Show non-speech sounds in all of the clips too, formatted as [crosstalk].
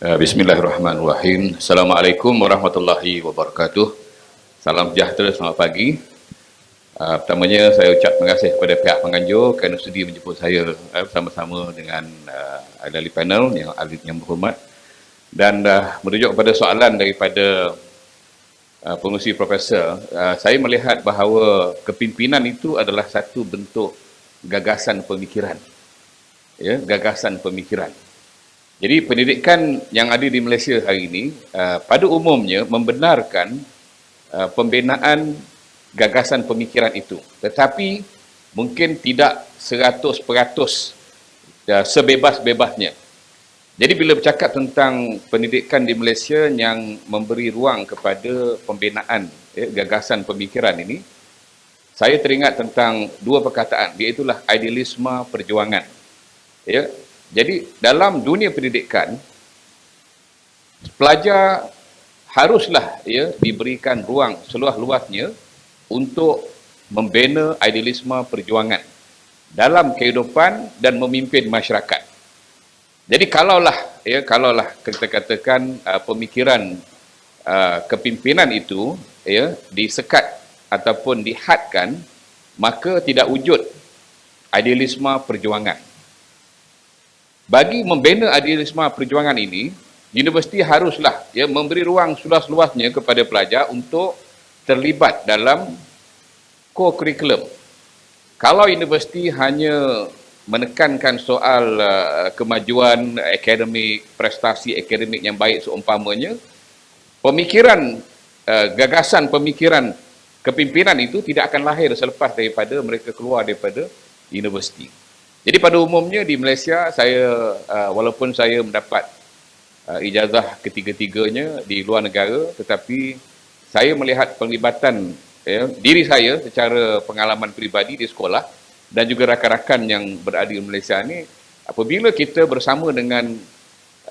Uh, Bismillahirrahmanirrahim. Assalamualaikum warahmatullahi wabarakatuh. Salam sejahtera, selamat pagi. Uh, pertamanya saya ucap terima kasih kepada pihak penganjur kerana sudi menjemput saya uh, bersama-sama dengan uh, ahli panel yang ahli yang berhormat. Dan uh, merujuk kepada soalan daripada uh, pengurusi profesor, uh, saya melihat bahawa kepimpinan itu adalah satu bentuk gagasan pemikiran. Ya, gagasan pemikiran. Jadi pendidikan yang ada di Malaysia hari ini uh, pada umumnya membenarkan uh, pembinaan gagasan pemikiran itu. Tetapi mungkin tidak 100% uh, sebebas-bebasnya. Jadi bila bercakap tentang pendidikan di Malaysia yang memberi ruang kepada pembinaan ya, gagasan pemikiran ini, saya teringat tentang dua perkataan, iaitulah idealisme perjuangan. Ya, jadi dalam dunia pendidikan pelajar haruslah ya diberikan ruang seluas-luasnya untuk membina idealisme perjuangan dalam kehidupan dan memimpin masyarakat. Jadi kalaulah ya kalaulah kita katakan uh, pemikiran uh, kepimpinan itu ya disekat ataupun dihadkan maka tidak wujud idealisme perjuangan bagi membina idealisme perjuangan ini, universiti haruslah ya memberi ruang seluas-luasnya kepada pelajar untuk terlibat dalam co-curriculum. Kalau universiti hanya menekankan soal uh, kemajuan akademik, prestasi akademik yang baik seumpamanya, pemikiran, uh, gagasan pemikiran kepimpinan itu tidak akan lahir selepas daripada mereka keluar daripada universiti. Jadi pada umumnya di Malaysia saya uh, walaupun saya mendapat uh, ijazah ketiga-tiganya di luar negara tetapi saya melihat penglibatan ya, diri saya secara pengalaman peribadi di sekolah dan juga rakan-rakan yang berada di Malaysia ini apabila kita bersama dengan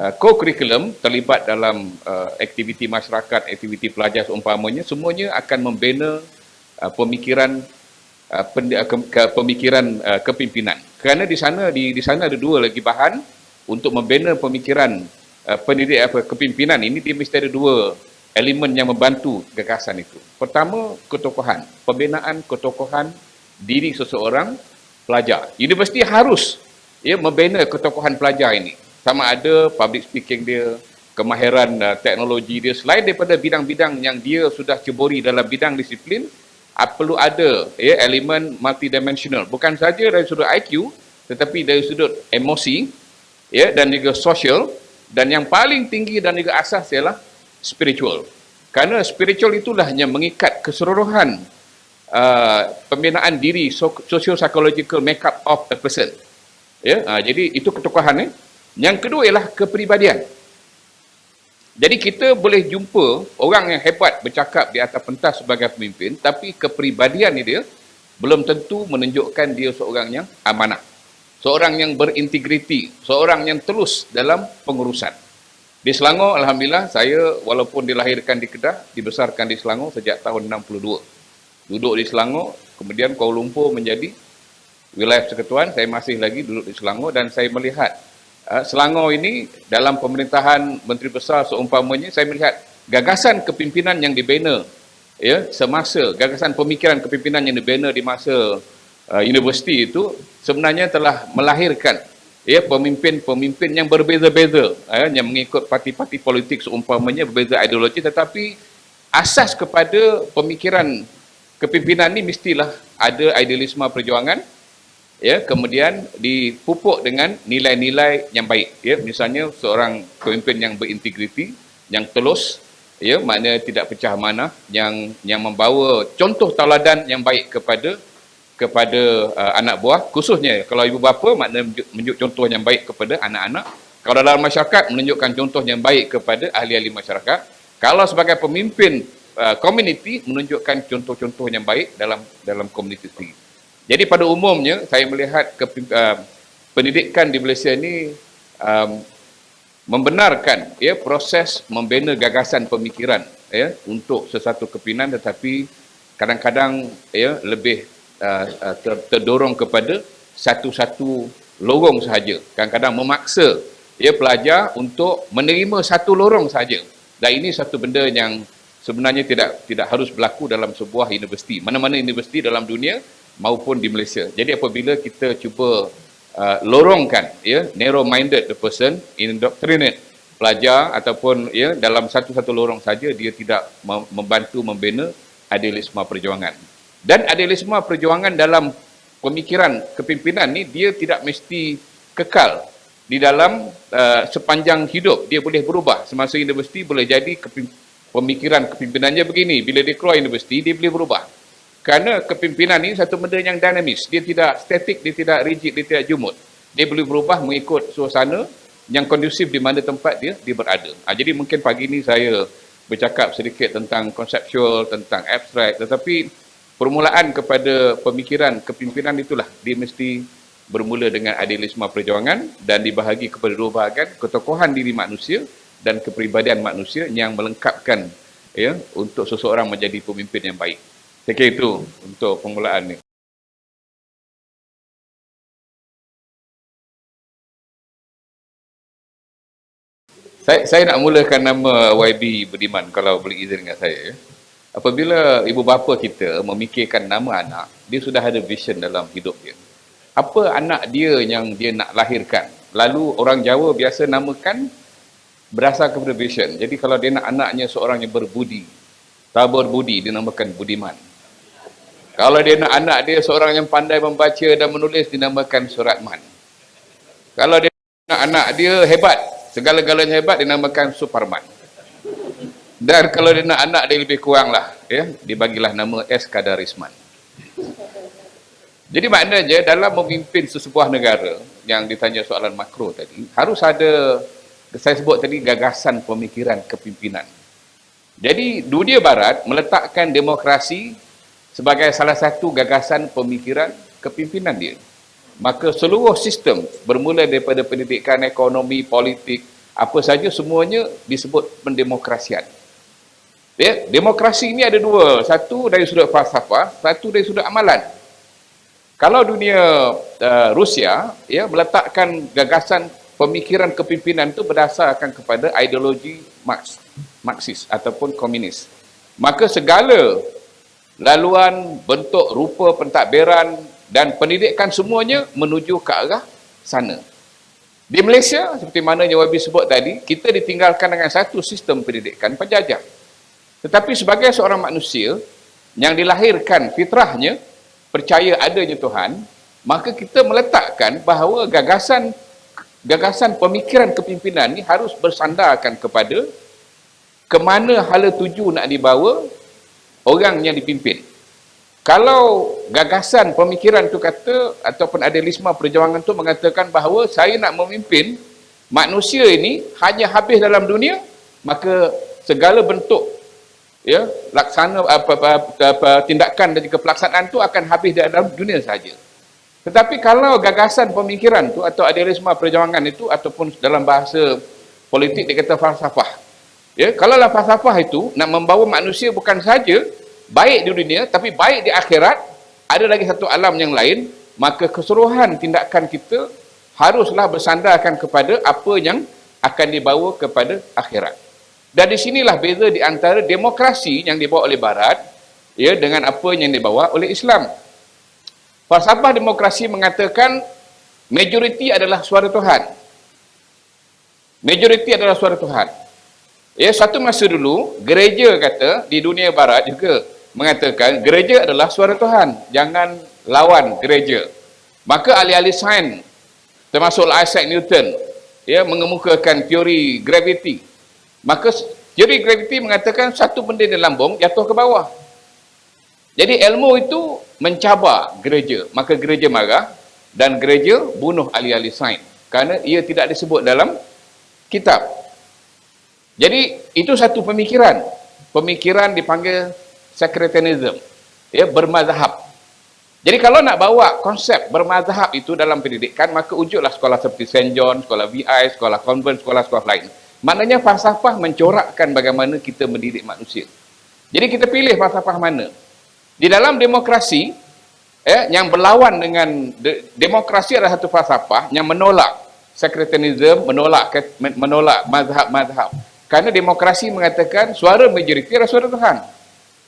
uh, co-curriculum terlibat dalam uh, aktiviti masyarakat, aktiviti pelajar seumpamanya semuanya akan membina uh, pemikiran pemikiran uh, kepimpinan kerana di sana di di sana ada dua lagi bahan untuk membina pemikiran uh, pendidik apa kepimpinan ini dia mesti ada dua elemen yang membantu gagasan itu. Pertama, ketokohan, pembinaan ketokohan diri seseorang pelajar. Universiti harus ya membina ketokohan pelajar ini. Sama ada public speaking dia, kemahiran uh, teknologi dia selain daripada bidang-bidang yang dia sudah ceburi dalam bidang disiplin, perlu ada ya elemen multidimensional. Bukan saja dari sudut IQ tetapi dari sudut emosi ya dan juga sosial dan yang paling tinggi dan juga asas ialah spiritual. Kerana spiritual itulah yang mengikat keseluruhan uh, pembinaan diri social psychological makeup of a person. Ya uh, jadi itu ketokohan eh. yang kedua ialah kepribadian jadi kita boleh jumpa orang yang hebat bercakap di atas pentas sebagai pemimpin tapi kepribadian dia belum tentu menunjukkan dia seorang yang amanah. Seorang yang berintegriti, seorang yang telus dalam pengurusan. Di Selangor, Alhamdulillah, saya walaupun dilahirkan di Kedah, dibesarkan di Selangor sejak tahun 62. Duduk di Selangor, kemudian Kuala Lumpur menjadi wilayah persekutuan, saya masih lagi duduk di Selangor dan saya melihat Selangor ini dalam pemerintahan Menteri Besar seumpamanya saya melihat gagasan kepimpinan yang dibina ya semasa gagasan pemikiran kepimpinan yang dibina di masa uh, universiti itu sebenarnya telah melahirkan ya pemimpin-pemimpin yang berbeza-beza ya, yang mengikut parti-parti politik seumpamanya berbeza ideologi. Tetapi asas kepada pemikiran kepimpinan ini mestilah ada idealisme perjuangan ya kemudian dipupuk dengan nilai-nilai yang baik. Ya misalnya seorang pemimpin yang berintegriti yang telus ya makna tidak pecah mana yang yang membawa contoh tauladan yang baik kepada kepada uh, anak buah khususnya kalau ibu bapa makna menunjuk contoh yang baik kepada anak-anak. Kalau dalam masyarakat menunjukkan contoh yang baik kepada ahli-ahli masyarakat. Kalau sebagai pemimpin uh, community menunjukkan contoh-contoh yang baik dalam dalam komuniti jadi pada umumnya saya melihat ke, uh, pendidikan di Malaysia ini um, membenarkan ya proses membina gagasan pemikiran ya untuk sesuatu kepimpinan tetapi kadang-kadang ya lebih uh, uh, ter, terdorong kepada satu-satu lorong sahaja. Kadang-kadang memaksa ya pelajar untuk menerima satu lorong saja. Dan ini satu benda yang sebenarnya tidak tidak harus berlaku dalam sebuah universiti. Mana-mana universiti dalam dunia maupun di Malaysia. Jadi apabila kita cuba uh, lorongkan ya narrow minded the person indoctrinate pelajar ataupun ya dalam satu-satu lorong saja dia tidak membantu membina idealisme perjuangan. Dan idealisme perjuangan dalam pemikiran kepimpinan ni dia tidak mesti kekal di dalam uh, sepanjang hidup dia boleh berubah semasa universiti boleh jadi kepim- pemikiran kepimpinannya begini bila dia keluar universiti dia boleh berubah kerana kepimpinan ini satu benda yang dinamis. Dia tidak statik dia tidak rigid dia tidak jumut. Dia boleh berubah mengikut suasana yang kondusif di mana tempat dia dia berada. Ha, jadi mungkin pagi ini saya bercakap sedikit tentang konseptual tentang abstrak tetapi permulaan kepada pemikiran kepimpinan itulah. Dia mesti bermula dengan idealisme perjuangan dan dibahagi kepada dua bahagian. Ketokohan diri manusia dan kepribadian manusia yang melengkapkan ya untuk seseorang menjadi pemimpin yang baik. Saya kira itu untuk permulaan ni. Saya, saya nak mulakan nama YB Budiman kalau boleh izin dengan saya. Ya. Apabila ibu bapa kita memikirkan nama anak, dia sudah ada vision dalam hidup dia apa anak dia yang dia nak lahirkan. Lalu orang Jawa biasa namakan berasal kepada vision. Jadi kalau dia nak anaknya seorang yang berbudi, tabur budi, dia namakan budiman. Kalau dia nak anak dia seorang yang pandai membaca dan menulis, dinamakan suratman. Kalau dia nak anak dia hebat, segala-galanya hebat, dinamakan superman. Dan kalau dia nak anak dia lebih kurang lah, ya, dibagilah nama S. Kadarisman. Jadi maknanya dalam memimpin sesebuah negara yang ditanya soalan makro tadi, harus ada, saya sebut tadi, gagasan pemikiran kepimpinan. Jadi dunia barat meletakkan demokrasi sebagai salah satu gagasan pemikiran kepimpinan dia. Maka seluruh sistem bermula daripada pendidikan, ekonomi, politik, apa saja semuanya disebut pendemokrasian. Ya, demokrasi ini ada dua, satu dari sudut falsafah, satu dari sudut amalan. Kalau dunia uh, Rusia ya meletakkan gagasan pemikiran kepimpinan itu berdasarkan kepada ideologi Marx, Marxis ataupun komunis. Maka segala laluan, bentuk, rupa, pentadbiran dan pendidikan semuanya menuju ke arah sana. Di Malaysia, seperti mana yang Wabi sebut tadi, kita ditinggalkan dengan satu sistem pendidikan penjajah. Tetapi sebagai seorang manusia yang dilahirkan fitrahnya percaya adanya Tuhan, maka kita meletakkan bahawa gagasan gagasan pemikiran kepimpinan ni harus bersandarkan kepada ke mana hala tuju nak dibawa orang yang dipimpin. Kalau gagasan pemikiran tu kata ataupun idealisme perjuangan tu mengatakan bahawa saya nak memimpin manusia ini hanya habis dalam dunia, maka segala bentuk ya laksana apa, apa, apa tindakan dan juga pelaksanaan itu akan habis dalam dunia saja. Tetapi kalau gagasan pemikiran tu atau idealisme perjuangan itu ataupun dalam bahasa politik dikata falsafah. Ya, kalau lah falsafah itu nak membawa manusia bukan saja baik di dunia tapi baik di akhirat, ada lagi satu alam yang lain, maka keseluruhan tindakan kita haruslah bersandarkan kepada apa yang akan dibawa kepada akhirat. Dan di sinilah beza di antara demokrasi yang dibawa oleh Barat ya dengan apa yang dibawa oleh Islam. Falsafah demokrasi mengatakan majoriti adalah suara Tuhan. Majoriti adalah suara Tuhan. Ya, satu masa dulu gereja kata di dunia barat juga mengatakan gereja adalah suara Tuhan. Jangan lawan gereja. Maka ahli-ahli sains termasuk Isaac Newton ya mengemukakan teori graviti Maka teori graviti mengatakan satu benda di lambung jatuh ke bawah. Jadi ilmu itu mencabar gereja. Maka gereja marah dan gereja bunuh ahli-ahli sains. Kerana ia tidak disebut dalam kitab. Jadi itu satu pemikiran. Pemikiran dipanggil secretarianism. Ya, bermazhab. Jadi kalau nak bawa konsep bermazhab itu dalam pendidikan, maka ujuklah sekolah seperti St. John, sekolah VI, sekolah convent, sekolah-sekolah lain. Maknanya falsafah mencorakkan bagaimana kita mendidik manusia. Jadi kita pilih falsafah mana? Di dalam demokrasi, eh, yang berlawan dengan de demokrasi adalah satu falsafah yang menolak sekretarianism menolak menolak mazhab-mazhab. Kerana demokrasi mengatakan suara majoriti adalah suara Tuhan.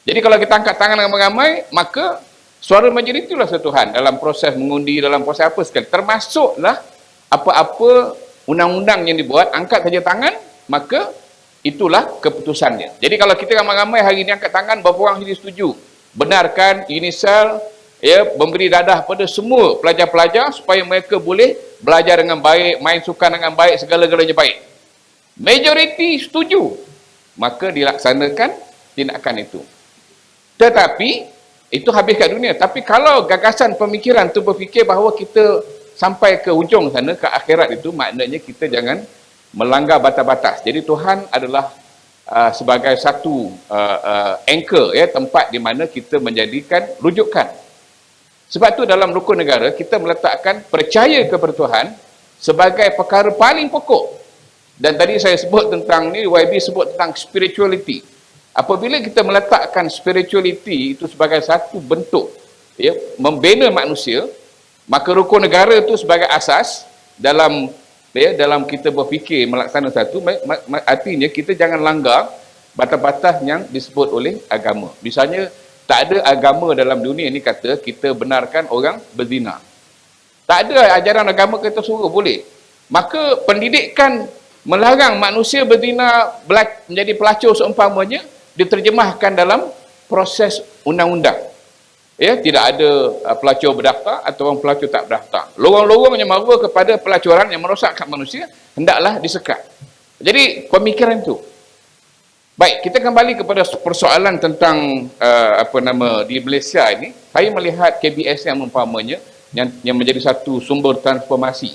Jadi kalau kita angkat tangan dengan ramai, maka suara majoriti itulah suara Tuhan dalam proses mengundi, dalam proses apa sekali. Termasuklah apa-apa undang-undang yang dibuat, angkat saja tangan, maka itulah keputusannya. Jadi kalau kita ramai-ramai hari ini angkat tangan, berapa orang sini setuju? Benarkan inisial ya memberi dadah pada semua pelajar-pelajar supaya mereka boleh belajar dengan baik, main sukan dengan baik, segala-galanya baik. Majoriti setuju. Maka dilaksanakan tindakan itu. Tetapi itu habis kat dunia. Tapi kalau gagasan pemikiran tu berfikir bahawa kita sampai ke ujung sana, ke akhirat itu, maknanya kita jangan melanggar batas-batas. Jadi Tuhan adalah uh, sebagai satu uh, uh, anchor, ya, tempat di mana kita menjadikan rujukan. Sebab tu dalam rukun negara, kita meletakkan percaya kepada Tuhan sebagai perkara paling pokok. Dan tadi saya sebut tentang ni, YB sebut tentang spirituality. Apabila kita meletakkan spirituality itu sebagai satu bentuk ya, membina manusia, maka rukun negara itu sebagai asas dalam ya, dalam kita berfikir melaksanakan satu artinya kita jangan langgar batas-batas yang disebut oleh agama. Misalnya tak ada agama dalam dunia ini kata kita benarkan orang berzina. Tak ada ajaran agama kita suruh boleh. Maka pendidikan melarang manusia berzina menjadi pelacur seumpamanya diterjemahkan dalam proses undang-undang. Ya tidak ada uh, pelacur berdaftar atau orang pelacur tak berdaftar. Lorong-lorong yang maru kepada pelacuran yang merosakkan manusia hendaklah disekat. Jadi pemikiran itu baik kita kembali kepada persoalan tentang uh, apa nama di Malaysia ini. Saya melihat KBS yang umpamanya yang, yang menjadi satu sumber transformasi.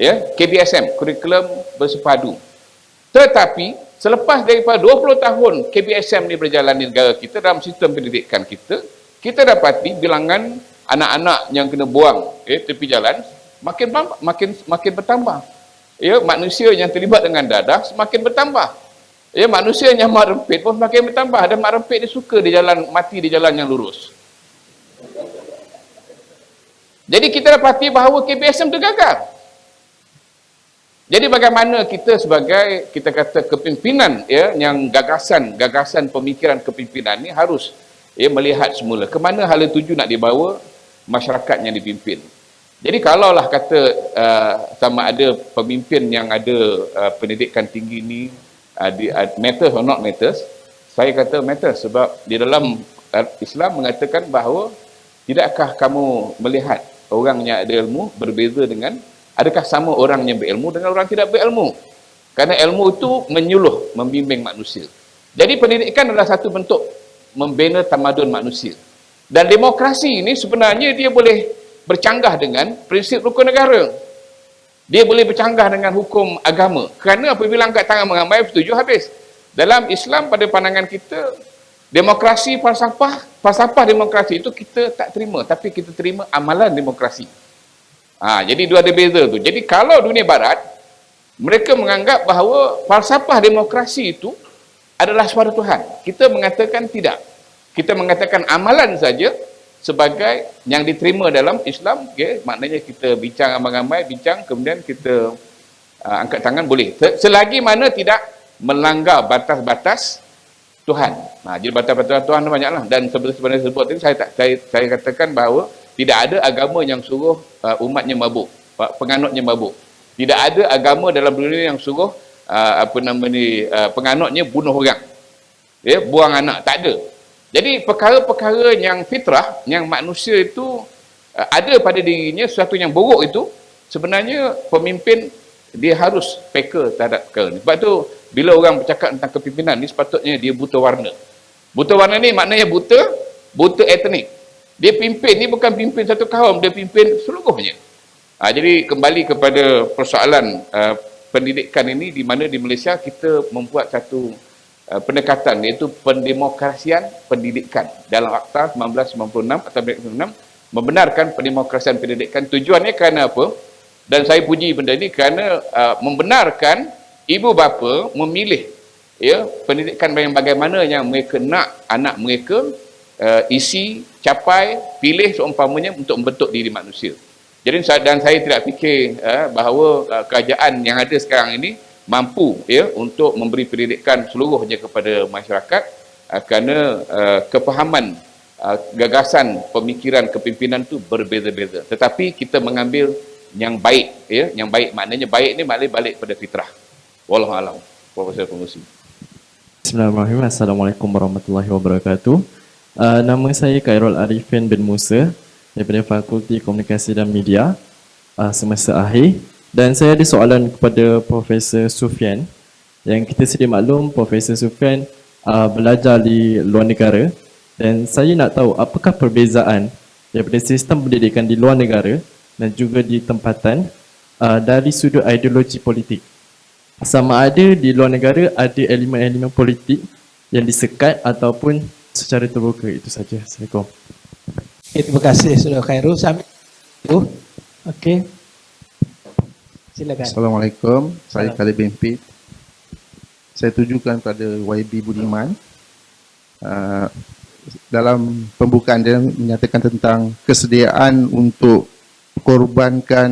Ya KBSM kurikulum bersepadu. Tetapi selepas daripada 20 tahun KBSM ni berjalan di negara kita dalam sistem pendidikan kita kita dapati bilangan anak-anak yang kena buang eh, tepi jalan makin makin makin bertambah. Ya, manusia yang terlibat dengan dadah semakin bertambah. Ya, manusia yang mak rempit pun semakin bertambah. Dan mak rempit dia suka di jalan mati di jalan yang lurus. Jadi kita dapati bahawa KPSM itu gagal. Jadi bagaimana kita sebagai kita kata kepimpinan ya yang gagasan gagasan pemikiran kepimpinan ini harus ia melihat semula ke mana hala tuju nak dibawa masyarakat yang dipimpin. Jadi kalaulah kata uh, sama ada pemimpin yang ada uh, pendidikan tinggi ni uh, di, uh, matters or not matters, saya kata matters sebab di dalam uh, Islam mengatakan bahawa tidakkah kamu melihat orang yang ada ilmu berbeza dengan adakah sama orang yang berilmu dengan orang tidak berilmu? Kerana ilmu itu menyuluh, membimbing manusia. Jadi pendidikan adalah satu bentuk membina tamadun manusia. Dan demokrasi ini sebenarnya dia boleh bercanggah dengan prinsip rukun negara. Dia boleh bercanggah dengan hukum agama. Kerana apabila angkat tangan mengambil, setuju habis. Dalam Islam pada pandangan kita, demokrasi falsafah, falsafah demokrasi itu kita tak terima. Tapi kita terima amalan demokrasi. Ha, jadi dua ada beza tu. Jadi kalau dunia barat, mereka menganggap bahawa falsafah demokrasi itu adalah suara Tuhan. Kita mengatakan tidak. Kita mengatakan amalan saja sebagai yang diterima dalam Islam, okay? maknanya kita bincang ramai-ramai, bincang, kemudian kita uh, angkat tangan, boleh. Selagi mana tidak melanggar batas-batas Tuhan. Nah, jadi batas-batas Tuhan banyaklah. Dan sebenarnya sebut tadi, saya, tak, saya, saya katakan bahawa tidak ada agama yang suruh uh, umatnya mabuk, penganutnya mabuk. Tidak ada agama dalam dunia yang suruh uh, apa nama ni uh, penganutnya bunuh orang. Ya buang anak tak ada. Jadi perkara-perkara yang fitrah yang manusia itu uh, ada pada dirinya sesuatu yang buruk itu sebenarnya pemimpin dia harus peka terhadap perkara ni. Sebab tu bila orang bercakap tentang kepimpinan ni sepatutnya dia buta warna. Buta warna ni maknanya buta buta etnik dia pimpin ni bukan pimpin satu kaum dia pimpin seluruhnya. Ha, jadi kembali kepada persoalan uh, pendidikan ini di mana di Malaysia kita membuat satu uh, pendekatan iaitu pendemokrasian pendidikan. Dalam Akta 1996 atau 1996 membenarkan pendemokrasian pendidikan. Tujuannya kerana apa? Dan saya puji benda ini kerana uh, membenarkan ibu bapa memilih ya pendidikan bagaimana yang mereka nak anak mereka uh, isi capai pilih seumpamanya untuk membentuk diri manusia Jadi dan saya tidak fikir uh, bahawa uh, kerajaan yang ada sekarang ini mampu ya untuk memberi pendidikan seluruhnya kepada masyarakat uh, kerana uh, kefahaman uh, gagasan pemikiran kepimpinan itu berbeza-beza. Tetapi kita mengambil yang baik ya, yang baik maknanya baik ni maknanya balik pada fitrah. Wallahu alam. Profesor Pengusi. Bismillahirrahmanirrahim. Assalamualaikum warahmatullahi wabarakatuh. Uh, nama saya Khairul Arifin bin Musa daripada Fakulti Komunikasi dan Media uh, semester akhir. Dan saya ada soalan kepada Profesor Sufian yang kita sedia maklum Profesor Sufian uh, belajar di luar negara. Dan saya nak tahu apakah perbezaan daripada sistem pendidikan di luar negara dan juga di tempatan uh, dari sudut ideologi politik? Sama ada di luar negara ada elemen-elemen politik yang disekat ataupun secara terbuka itu saja. Assalamualaikum. Okay, terima kasih Saudara Khairul. Sambil itu. Okey. Silakan. Assalamualaikum. Saya Khalid bin Pit. Saya tujukan pada YB Budiman. Uh, dalam pembukaan dia menyatakan tentang kesediaan untuk korbankan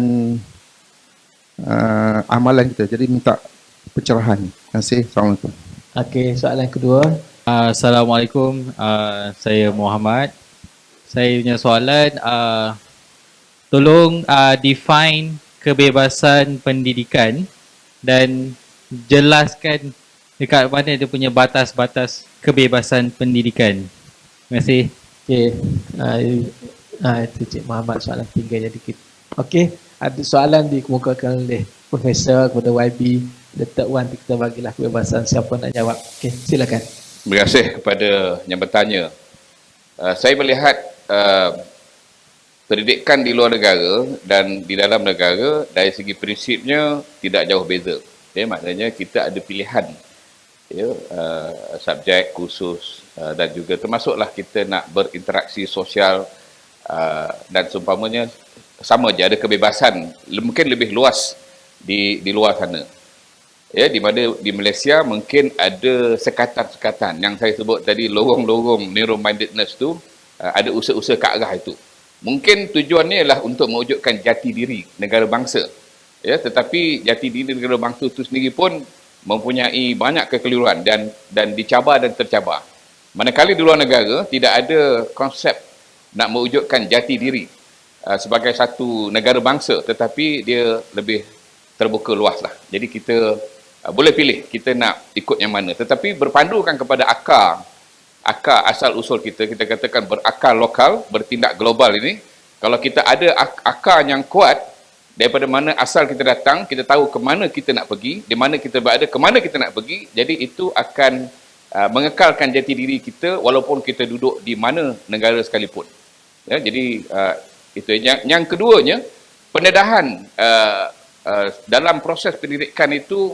uh, amalan kita. Jadi minta pencerahan. Terima kasih. Assalamualaikum. Okey, soalan kedua. Uh, Assalamualaikum. Uh, saya Muhammad. Saya punya soalan uh, tolong uh, define kebebasan pendidikan dan jelaskan dekat mana dia punya batas-batas kebebasan pendidikan. Terima kasih. Okey. Uh, itu Cik Muhammad soalan tiga jadi kita. Okey, ada soalan dikemukakan oleh Profesor kepada YB the third one kita bagilah kebebasan siapa nak jawab. Okey, silakan. Terima kasih kepada yang bertanya. Uh, saya melihat uh, pendidikan di luar negara dan di dalam negara dari segi prinsipnya tidak jauh beza. Ya, maknanya kita ada pilihan ya, uh, subjek khusus uh, dan juga termasuklah kita nak berinteraksi sosial uh, dan seumpamanya sama je ada kebebasan mungkin lebih luas di di luar sana ya di mana di Malaysia mungkin ada sekatan-sekatan. Yang saya sebut tadi lorong-lorong narrow mindedness tu uh, ada usaha-usaha ke arah itu. Mungkin tujuannya ialah untuk mewujudkan jati diri negara bangsa. Ya tetapi jati diri negara bangsa itu sendiri pun mempunyai banyak kekeliruan dan dan dicabar dan tercabar. Manakala di luar negara tidak ada konsep nak mewujudkan jati diri uh, sebagai satu negara bangsa tetapi dia lebih terbuka luas lah jadi kita boleh pilih kita nak ikut yang mana. Tetapi berpandukan kepada akar. Akar asal usul kita kita katakan berakar lokal bertindak global ini. Kalau kita ada ak- akar yang kuat daripada mana asal kita datang kita tahu ke mana kita nak pergi di mana kita berada ke mana kita nak pergi jadi itu akan uh, mengekalkan jati diri kita walaupun kita duduk di mana negara sekalipun. Ya jadi uh, itu yang yang keduanya pendedahan dalam proses pendidikan itu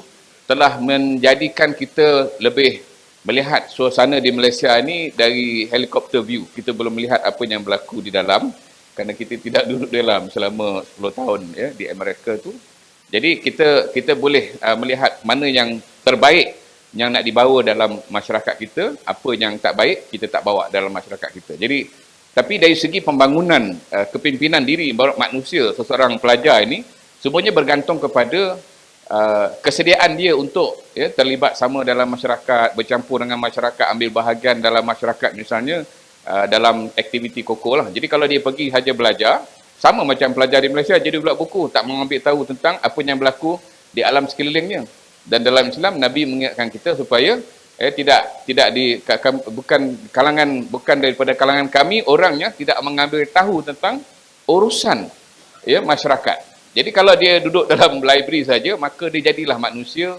telah menjadikan kita lebih melihat suasana di Malaysia ini dari helikopter view. Kita belum melihat apa yang berlaku di dalam kerana kita tidak duduk dalam selama 10 tahun ya di Amerika tu. Jadi kita kita boleh uh, melihat mana yang terbaik yang nak dibawa dalam masyarakat kita, apa yang tak baik kita tak bawa dalam masyarakat kita. Jadi tapi dari segi pembangunan uh, kepimpinan diri manusia seseorang pelajar ini semuanya bergantung kepada Uh, kesediaan dia untuk ya, terlibat sama dalam masyarakat, bercampur dengan masyarakat, ambil bahagian dalam masyarakat misalnya uh, dalam aktiviti koko lah. Jadi kalau dia pergi saja belajar, sama macam pelajar di Malaysia, jadi pula buku, tak mengambil tahu tentang apa yang berlaku di alam sekelilingnya. Dan dalam Islam, Nabi mengingatkan kita supaya eh, tidak tidak di bukan kalangan bukan daripada kalangan kami orangnya tidak mengambil tahu tentang urusan ya masyarakat jadi kalau dia duduk dalam [laughs] library saja, maka dia jadilah manusia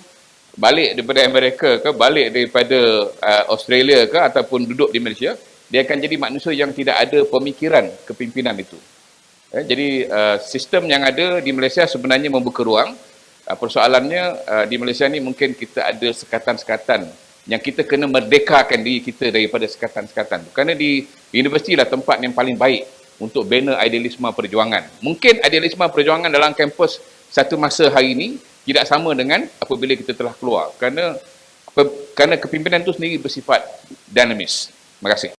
balik daripada Amerika ke, balik daripada uh, Australia ke ataupun duduk di Malaysia, dia akan jadi manusia yang tidak ada pemikiran kepimpinan itu. Eh, jadi uh, sistem yang ada di Malaysia sebenarnya membuka ruang. Uh, persoalannya uh, di Malaysia ni mungkin kita ada sekatan-sekatan yang kita kena merdekakan diri kita daripada sekatan-sekatan. Kerana di universiti lah tempat yang paling baik untuk bina idealisme perjuangan. Mungkin idealisme perjuangan dalam kampus satu masa hari ini tidak sama dengan apabila kita telah keluar. Kerana kerana kepimpinan itu sendiri bersifat dinamis. Terima kasih.